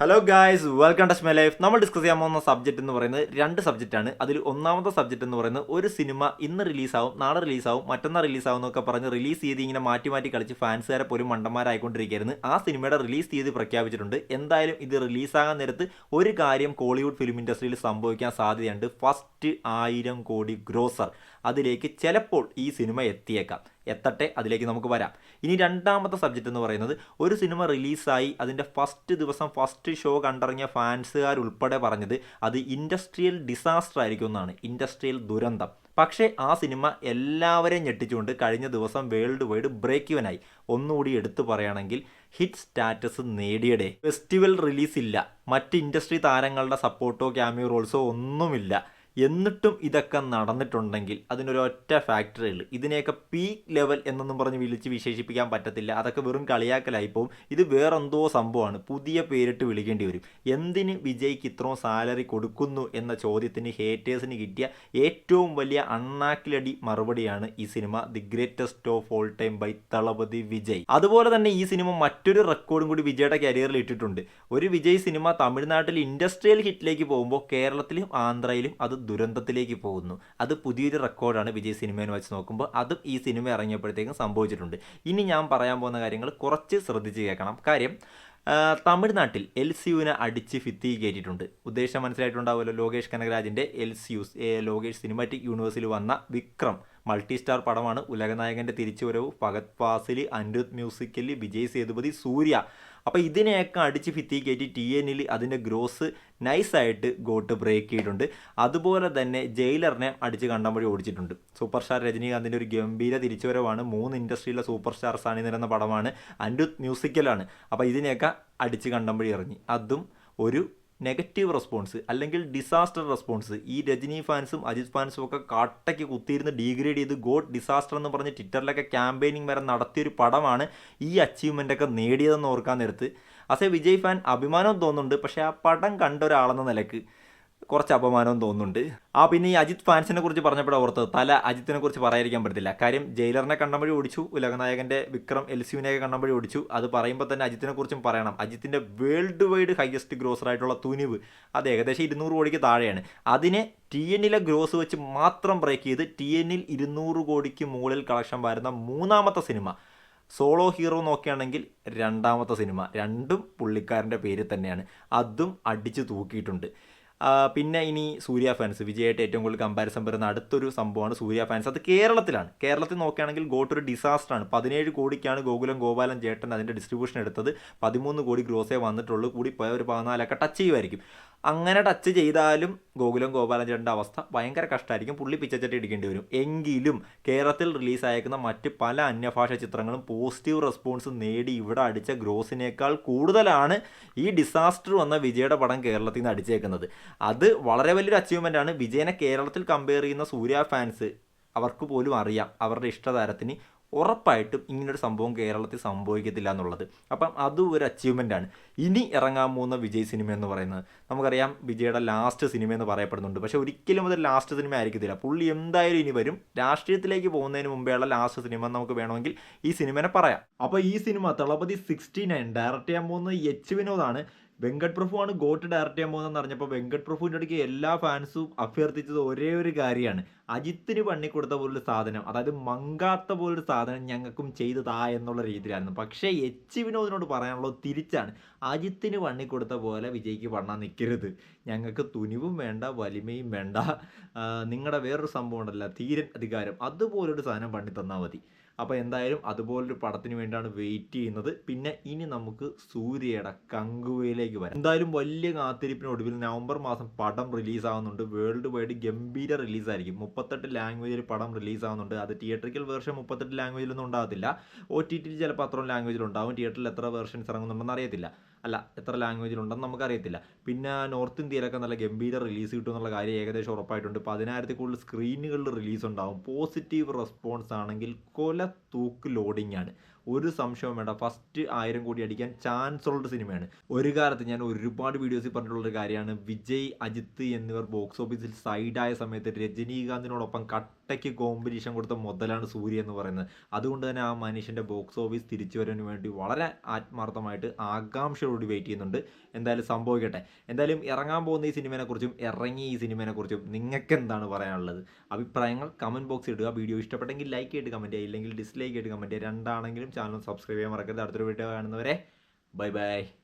Hello guys welcome touch my life നമ്മൾ discuss ചെയ്യാൻ പോകുന്ന സബ്ജക്റ്റ് എന്ന് പറയുന്നത് രണ്ട് സബ്ജക്റ്റാണ് അതിൽ ഒന്നാമത്തെ സബ്ജക്റ്റ് എന്ന് പറയുന്നത് ഒരു സിനിമ ഇന്ന് റിലീസാവും നാളെ റിലീസാവും മറ്റന്നാൾ റിലീസാവും എന്നൊക്കെ പറഞ്ഞ് റിലീസ് ചെയ്ത് ഇങ്ങനെ മാറ്റി മാറ്റി കളിച്ച് ഫാൻസുകാരെ പോലും മണ്ടന്മാരായിക്കൊണ്ടിരിക്കുകയായിരുന്നു. ആ സിനിമയുടെ റിലീസ് തീയതി പ്രഖ്യാപിച്ചിട്ടുണ്ട്. എന്തായാലും ഇത് റിലീസാകാൻ നേരത്ത് ഒരു കാര്യം കോളിവുഡ് ഫിലിം ഇൻഡസ്ട്രിയിൽ സംഭവിക്കാൻ സാധ്യതയുണ്ട്. ഫസ്റ്റ് ആയിരം കോടി ഗ്രോസർ അതിലേക്ക് ചിലപ്പോൾ ഈ സിനിമ എത്തിയേക്കാം. എത്തട്ടെ അതിലേക്ക് നമുക്ക് വരാം. ഇനി രണ്ടാമത്തെ സബ്ജക്റ്റ് എന്ന് പറയുന്നത് ഒരു സിനിമ റിലീസായി അതിന്റെ ഫസ്റ്റ് ദിവസം ഫസ്റ്റ് ഷോ കണ്ടിറങ്ങിയ ഫാൻസുകാർ ഉൾപ്പെടെ പറഞ്ഞത് അത് ഇൻഡസ്ട്രിയൽ ഡിസാസ്റ്റർ ആയിരിക്കും എന്നാണ് ഇൻഡസ്ട്രിയൽ ദുരന്തം. പക്ഷേ ആ സിനിമ എല്ലാവരെയും ഞെട്ടിച്ചുകൊണ്ട് കഴിഞ്ഞ ദിവസം വേൾഡ് വൈഡ് ബ്രേക്ക് ഇവനായി ഒന്നുകൂടി എടുത്തു പറയുകയാണെങ്കിൽ ഹിറ്റ് സ്റ്റാറ്റസ് നേടിയടെ. ഫെസ്റ്റിവൽ റിലീസ് ഇല്ല. മറ്റ് ഇൻഡസ്ട്രി താരങ്ങളുടെ സപ്പോർട്ടോ ക്യാമിയോ റോൾസോ ഒന്നുമില്ല. എന്നിട്ടും ഇതൊക്കെ നടന്നിട്ടുണ്ടെങ്കിൽ അതിനൊരൊറ്റ ഫാക്ടറി ഉള്ളു. ഇതിനെയൊക്കെ പീക്ക് ലെവൽ എന്നൊന്നും പറഞ്ഞ് വിളിച്ച് വിശേഷിപ്പിക്കാൻ പറ്റത്തില്ല. അതൊക്കെ വെറും കളിയാക്കലായി പോകും ഇത് വേറെന്തോ സംഭവമാണ്. പുതിയ പേരിട്ട് വിളിക്കേണ്ടി വരും. എന്തിന് വിജയ്ക്ക് ഇത്രയും സാലറി കൊടുക്കുന്നു എന്ന ചോദ്യത്തിന് ഹേറ്റേഴ്സിന് കിട്ടിയ ഏറ്റവും വലിയ അണ്ണാക്കിലടി മറുപടിയാണ് ഈ cinema the greatest of all time by Thalapathy Vijay. അതുപോലെ തന്നെ ഈ സിനിമ മറ്റൊരു റെക്കോർഡും കൂടി വിജയുടെ കരിയറിൽ ഇട്ടിട്ടുണ്ട്. ഒരു വിജയ് സിനിമ തമിഴ്നാട്ടിൽ ഇൻഡസ്ട്രിയൽ ഹിറ്റിലേക്ക് പോകുമ്പോൾ കേരളത്തിലും ആന്ധ്രയിലും അത് ദുരന്തത്തിലേക്ക് പോകുന്നു. അത് പുതിയൊരു റെക്കോർഡാണ് വിജയ് സിനിമയെന്ന് വെച്ച് നോക്കുമ്പോൾ അതും ഈ സിനിമ ഇറങ്ങിയപ്പോഴത്തേക്കും സംഭവിച്ചിട്ടുണ്ട്. ഇനി ഞാൻ പറയാൻ പോകുന്ന കാര്യങ്ങൾ കുറച്ച് ശ്രദ്ധിച്ച് കേൾക്കണം. കാര്യം തമിഴ്നാട്ടിൽ എൽ സിയുവിനെ അടിച്ച് ഫിത്തി കയറ്റിയിട്ടുണ്ട്. ഉദ്ദേശം മനസ്സിലായിട്ടുണ്ടാവുമല്ലോ. Lokesh കനകരാജിന്റെ L C U Lokesh cinematic യൂണിവേഴ്സിൽ വന്ന വിക്രം. മൾട്ടി സ്റ്റാർ പടമാണ് ഉലകനായകന്റെ തിരിച്ചുവരവ് ഫഗത് ഫാസിൽ അനിരുദ്ധ് മ്യൂസിക്കലി വിജയ് സേതുപതി സൂര്യ. അപ്പോൾ ഇതിനെയൊക്കെ അടിച്ച് ഫിത്തി കയറ്റി ടി എന്നിൽ അതിന്റെ ഗ്രോസ് നൈസായിട്ട് ഗോട്ട് ബ്രേക്ക് ചെയ്തിട്ടുണ്ട്. അതുപോലെ തന്നെ ജയിലറിനെ അടിച്ച് കണ്ടം വഴി ഓടിച്ചിട്ടുണ്ട്. സൂപ്പർ സ്റ്റാർ രജനീകാന്തിന്റെ ഒരു ഗംഭീര തിരിച്ചുവരവാണ്. മൂന്ന് ഇൻഡസ്ട്രിയിലെ സൂപ്പർ സ്റ്റാർസ് അണിനിരുന്ന പടമാണ് അനിരുദ്ധ് മ്യൂസിക്കലാണ്. അപ്പോൾ ഇതിനെയൊക്കെ അടിച്ച് കണ്ടം വഴി ഇറങ്ങി. അതും ഒരു നെഗറ്റീവ് റെസ്പോൺസ് അല്ലെങ്കിൽ ഡിസാസ്റ്റർ റെസ്പോൺസ് ഈ രജനി ഫാൻസും അജിത് ഫാൻസും ഒക്കെ കാട്ടയ്ക്ക് കുത്തിയിരുന്ന് ഡീഗ്രേഡ് ചെയ്ത് ഗോഡ് ഡിസാസ്റ്റർ എന്ന് പറഞ്ഞ് ട്വിറ്ററിലൊക്കെ ക്യാമ്പയിനിങ് വരെ നടത്തിയൊരു പടമാണ് ഈ അച്ചീവ്മെന്റ് ഒക്കെ നേടിയതെന്ന് ഓർക്കാൻ നേരത്ത്. അസേ വിജയ് ഫാൻ അഭിമാനം തോന്നുന്നുണ്ട് പക്ഷേ ആ പടം കണ്ട ഒരാളെന്ന നിലയ്ക്ക് കുറച്ച് അപമാനവും തോന്നുന്നുണ്ട്. ആ പിന്നെ ഈ അജിത് ഫാൻസിനെ കുറിച്ച് പറഞ്ഞപ്പോഴാണ് ഓർത്തത്. തല അജിത്തിനെ കുറിച്ച് പറയാതിരിക്കാൻ പറ്റത്തില്ല. കാര്യം ജയിലറിനെ കണ്ടമ്പഴി ഓടിച്ചു ഉലകനായകന്റെ വിക്രം എൽ സിയുനെയൊക്കെ കണ്ടമ്പഴി ഓടിച്ചു. അത് പറയുമ്പോൾ തന്നെ അജിത്തിനെ കുറിച്ചും പറയണം. അജിത്തിന്റെ വേൾഡ് വൈഡ് ഹയസ്റ്റ് ഗ്രോസർ ആയിട്ടുള്ള തുനിവ് അത് ഏകദേശം ഇരുന്നൂറ് കോടിക്ക് താഴെയാണ്. അതിനെ ടി എന്നിലെ ഗ്രോസ് വെച്ച് മാത്രം ബ്രേക്ക് ചെയ്ത് ടി എന്നിൽ ഇരുന്നൂറ് കോടിക്ക് മുകളിൽ കളക്ഷൻ വരുന്ന മൂന്നാമത്തെ സിനിമ സോളോ ഹീറോ നോക്കുകയാണെങ്കിൽ രണ്ടാമത്തെ സിനിമ രണ്ടും പുള്ളിക്കാരന്റെ പേര് തന്നെയാണ്. അതും അടിച്ചു തൂക്കിയിട്ടുണ്ട്. പിന്നെ ഇനി സൂര്യ ഫാൻസ് വിജയായിട്ട് ഏറ്റവും കൂടുതൽ കമ്പാരിസൺ വരുന്ന അടുത്തൊരു സംഭവമാണ് സൂര്യ ഫാൻസ് അത് കേരളത്തിലാണ്. കേരളത്തിൽ നോക്കുകയാണെങ്കിൽ ഗോട്ട് ഒരു ഡിസാസ്റ്റർ ആണ്. പതിനേഴ് കോടിക്കാണ് ഗോകുലം ഗോപാലൻ ചേട്ടൻ അതിന്റെ ഡിസ്ട്രിബ്യൂഷൻ എടുത്തത്. പതിമൂന്ന് കോടി ഗ്രോസേ വന്നിട്ടുള്ളൂ. കൂടി പോയ ഒരു പതിനാലൊക്കെ ടച്ച് ചെയ്യുമായിരിക്കും. അങ്ങനെ ടച്ച് ചെയ്താലും ഗോകുലം ഗോപാലൻ ചേട്ടന്റെ അവസ്ഥ ഭയങ്കര കഷ്ടമായിരിക്കും പുള്ളി പിച്ചച്ചട്ടി ഇടിക്കേണ്ടി വരും. എങ്കിലും കേരളത്തിൽ റിലീസായേക്കുന്ന മറ്റ് പല അന്യഭാഷ ചിത്രങ്ങളും പോസിറ്റീവ് റെസ്പോൺസ് നേടി ഇവിടെ അടിച്ച ഗ്രോസിനേക്കാൾ കൂടുതലാണ് ഈ ഡിസാസ്റ്റർ വന്ന വിജയുടെ പടം കേരളത്തിൽ നിന്ന് അടിച്ചേക്കുന്നത്. അത് വളരെ വലിയൊരു അച്ചീവ്മെന്റ് ആണ്. വിജയനെ കേരളത്തിൽ കമ്പയർ ചെയ്യുന്ന സൂര്യ ഫാൻസ് അവർക്ക് പോലും അറിയാം അവരുടെ ഇഷ്ടതാരത്തിന് ഉറപ്പായിട്ടും ഇങ്ങനൊരു സംഭവം കേരളത്തിൽ സംഭവിക്കത്തില്ല എന്നുള്ളത്. അപ്പം അതും ഒരു അച്ചീവ്മെന്റ് ആണ്. ഇനി ഇറങ്ങാൻ പോകുന്ന വിജയ് സിനിമ എന്ന് പറയുന്നത് നമുക്കറിയാം വിജയുടെ ലാസ്റ്റ് സിനിമ എന്ന് പറയപ്പെടുന്നുണ്ട്. പക്ഷേ ഒരിക്കലും അത് ലാസ്റ്റ് സിനിമ ആയിരിക്കത്തില്ല. പുള്ളി എന്തായാലും ഇനി വരും. രാഷ്ട്രീയത്തിലേക്ക് പോകുന്നതിന് മുമ്പേയുള്ള ലാസ്റ്റ് സിനിമ നമുക്ക് വേണമെങ്കിൽ ഈ സിനിമനെ പറയാം. അപ്പോൾ ഈ cinema Thalapathy sixty nine direct ചെയ്യാൻ പോകുന്നത് എച്ച് വിനോദാണ്. വെങ്കട് പ്രഭു ആണ് ഗോട്ട് ഡയറക്റ്റ് ചെയ്യാൻ പോകുന്നതെന്ന് അറിഞ്ഞപ്പോൾ വെങ്കട് പ്രഭുവിന്റെ അടുക്ക് എല്ലാ ഫാൻസും അഭ്യർത്ഥിച്ചത് ഒരേ ഒരു കാര്യമാണ്. അജിത്തിന് പണിക്കൊടുത്ത പോലൊരു സാധനം അതായത് മങ്കാത്ത പോലൊരു സാധനം ഞങ്ങൾക്കും ചെയ്തു താ എന്നുള്ള രീതിയിലായിരുന്നു. പക്ഷേ എച്ച് വിനോദിനോട് പറയാനുള്ളത് തിരിച്ചാണ്. അജിത്തിന് പണിക്കൊടുത്ത പോലെ വിജയ്ക്ക് പണ്ണാൻ നിൽക്കരുത് ഞങ്ങൾക്ക് തുനിവും വേണ്ട വലിമയും വേണ്ട. നിങ്ങളുടെ വേറൊരു സംഭവം ഉണ്ടല്ല ധീരൻ അധികാരം. അതുപോലൊരു സാധനം പണി തന്നാൽ മതി. അപ്പോൾ എന്തായാലും അതുപോലൊരു പടത്തിന് വേണ്ടിയാണ് വെയിറ്റ് ചെയ്യുന്നത്. പിന്നെ ഇനി നമുക്ക് സൂര്യയുടെ കങ്കുവയിലേക്ക് വരാം. എന്തായാലും വലിയ കാത്തിരിപ്പിനൊടുവിൽ നവംബർ മാസം പടം റിലീസ് ആവുന്നുണ്ട്. വേൾഡ് വൈഡ് ഗംഭീര റിലീസായിരിക്കും മുപ്പത്തെട്ട് ലാംഗ്വേജിൽ പടം റിലീസ് ആവുന്നുണ്ട്. അത് തിയേറ്ററിക്കൽ വേർഷൻ മുപ്പത്തെട്ട് ലാംഗ്വേജിലൊന്നും ഉണ്ടാകത്തില്ല. ഒ ടി ടി ചിലപ്പോൾ അത്രയും ലാംഗ്വേജിലുണ്ടാവും തിയേറ്ററിൽ എത്ര വേർഷൻസ് ഇറങ്ങുന്നുണ്ടെന്ന് അറിയത്തില്ല. അല്ല എത്ര ലാംഗ്വേജിലുണ്ടെന്ന് നമുക്കറിയത്തില്ല. പിന്നെ നോർത്ത് ഇന്ത്യയിലൊക്കെ നല്ല ഗംഭീര റിലീസ് കിട്ടും എന്നുള്ള കാര്യം ഏകദേശം ഉറപ്പായിട്ടുണ്ട്. പതിനായിരത്തിൽ കൂടുതൽ സ്ക്രീനുകളിൽ റിലീസ് ഉണ്ടാവും. പോസിറ്റീവ് റെസ്പോൺസ് ആണെങ്കിൽ കൊല തൂക്ക് ലോഡിംഗ് ആണ്. ഒരു സംശയവും വേണ്ട. ഫസ്റ്റ് ആയിരം കോടി അടിക്കാൻ ചാൻസ് ഉള്ള സിനിമയാണ്. ഒരു കാലത്ത് ഞാൻ ഒരുപാട് വീഡിയോസിൽ പറഞ്ഞിട്ടുള്ള ഒരു കാര്യമാണ്. വിജയ് അജിത്ത് എന്നിവർ ബോക്സ് ഓഫീസിൽ സൈഡായ സമയത്ത് രജനീകാന്തിനോടൊപ്പം കട്ടയ്ക്ക് കോമ്പറ്റീഷൻ കൊടുത്ത മുതലാണ് സൂര്യ എന്ന് പറയുന്നത്. അതുകൊണ്ട് തന്നെ ആ മനുഷ്യന്റെ ബോക്സ് ഓഫീസ് തിരിച്ചു വരാൻ വേണ്ടി വളരെ ആത്മാർത്ഥമായിട്ട് ആകാംക്ഷയോട് വെയിറ്റ് ചെയ്യുന്നുണ്ട്. എന്തായാലും സംഭവിക്കട്ടെ. എന്തായാലും ഇറങ്ങാൻ പോകുന്ന ഈ സിനിമയെ കുറിച്ചും ഇറങ്ങി ഈ സിനിമയെ കുറിച്ചും നിങ്ങൾക്ക് എന്താണ് പറയാനുള്ളത്? അഭിപ്രായങ്ങൾ കമന്റ് ബോക്സ് ഇടുക. വീഡിയോ ഇഷ്ടപ്പെട്ടെങ്കിൽ ലൈക്ക് ചെയ്ത് കമന്റ് ചെയ്യുക. ഇല്ലെങ്കിൽ ഡിസ്ലൈക്ക് ചെയ്ത് കമന്റ് ചെയ്യുക. രണ്ടാണെങ്കിലും ചാനൽ സബ്സ്ക്രൈബ് ചെയ്യാൻ മറക്കരുത്. അടുത്തൊരു വീഡിയോ കാണുന്നവരെ ബൈ ബൈ